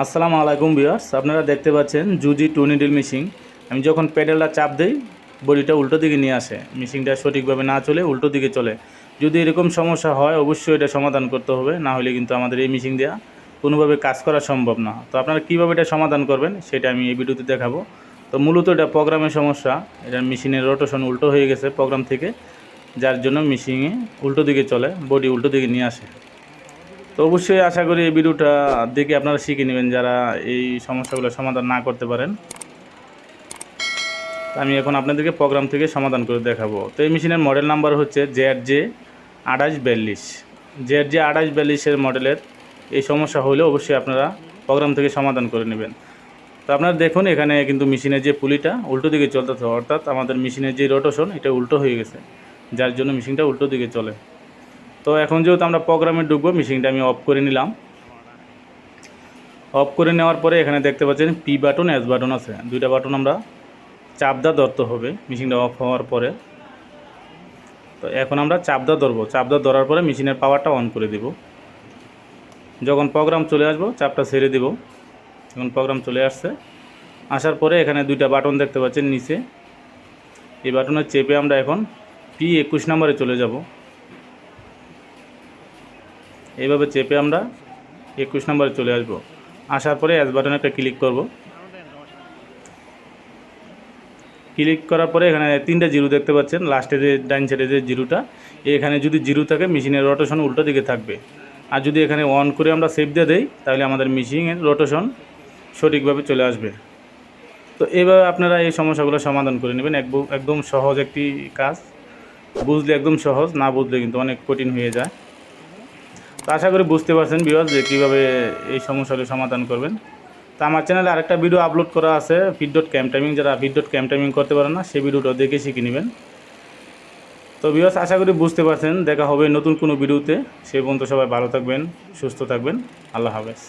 আসসালামু আলাইকুম বিয়ার্স আপনারা দেখতে পাচ্ছেন জুজি টু নিডল মেশিন। আমি যখন প্যাডেলটা চাপ দিই, বডিটা উল্টো দিকে নিয়ে আসে। মেশিনটা সঠিকভাবে না চলে, উল্টো দিকে চলে। যদি এরকম সমস্যা হয়, অবশ্যই এটা সমাধান করতে হবে, না হলে কিন্তু আমাদের এই মেশিন দেওয়া কোনোভাবে কাজ করা সম্ভব না। তো আপনারা কীভাবে এটা সমাধান করবেন, সেটা আমি এই ভিডিওতে দেখাবো। তো মূলত এটা প্রোগ্রামের সমস্যা। এটা মেশিনের রোটেশন উল্টো হয়ে গেছে প্রোগ্রাম থেকে, যার জন্য মেশিনে উল্টো দিকে চলে, বডি উল্টো দিকে নিয়ে আসে। তো অবশ্যই আশা করি এই ভিডিওটা দেখে আপনারা শিখে নেবেন যারা এই সমস্যাগুলো সমাধান না করতে পারেন। আমি এখন আপনাদেরকে প্রোগ্রাম থেকে সমাধান করে দেখাবো। তো এই মেশিনের মডেল নাম্বার হচ্ছে জেড জে আঠাশ বিয়াল্লিশ। জেড জে আঠাশ বিয়াল্লিশের মডেলের এই সমস্যা হলে অবশ্যই আপনারা প্রোগ্রাম থেকে সমাধান করে নেবেন। তো আপনারা দেখুন, এখানে কিন্তু মেশিনের যে পুলিটা উল্টো দিকে চলতেছে। অর্থাৎ আমাদের মেশিনের যে রোটেশন এটা উল্টো হয়ে গেছে। যার জন্য মেশিনটা উল্টো দিকে চলে। তো এখন যেহেতু আমরা প্রোগ্রামে ঢুকবো মেশিনটা আমি অফ করে নিলাম। অফ করে নেওয়ার পরে এখানে দেখতে পাচ্ছেন পি বাটন এস বাটন আছে। দুইটা বাটন আমরা চাপদা ধরতে হবে মেশিনটা অফ হওয়ার পরে। তো এখন আমরা চাপদা ধরবো। চাপদা ধরার পরে মেশিনের পাওয়ারটা অন করে দেব। যখন প্রোগ্রাম চলে আসব, চাপটা ছেড়ে দেব। এখন প্রোগ্রাম চলে আসছে, আসার পরে এখানে দুইটা বাটন দেখতে পাচ্ছেন নিচে। এই বাটনের চেপে আমরা এখন পি একুশ নম্বরে চলে যাব। এইভাবে চেপে আমরা একুশ নম্বরে চলে আসব। আসার পরে অ্যাস বাটনে একটা ক্লিক করব। ক্লিক করার পরে এখানে তিনটা জিরো দেখতে পাচ্ছেন। লাস্টে যে ডাইন সাইডে যে জিরোটা, এখানে যদি জিরো থাকে মেশিনের রোটেশন উল্টো দিকে থাকবে। আর যদি এখানে অন করে আমরা সেভ দিয়ে দেই, তাহলে আমাদের মেশিনের রোটেশন সঠিকভাবে চলে আসবে। তো এইভাবে আপনারা এই সমস্যাগুলো সমাধান করে নেবেন। একদম একদম সহজ একটি কাজ। বুঝলে একদম সহজ, না বুঝলে কিন্তু অনেক কঠিন হয়ে যায়। তো আশা করি বুঝতে পারছেন বিবাস যে কীভাবে এই সমস্যাগুলো সমাধান করবেন। তা আমার চ্যানেলে আরেকটা ভিডিও আপলোড করা আছে ফিড ডট ক্যাম টাইমিং যারা ফিড ডট ক্যাম টাইমিং করতে পারেন না, সেই ভিডিওটা দেখে শিখে নেবেন। তো বিবাস আশা করি বুঝতে পারছেন, দেখা হবে নতুন কোনো ভিডিওতে সেই পর্যন্ত সবাই ভালো থাকবেন, সুস্থ থাকবেন। আল্লাহ হাফেজ।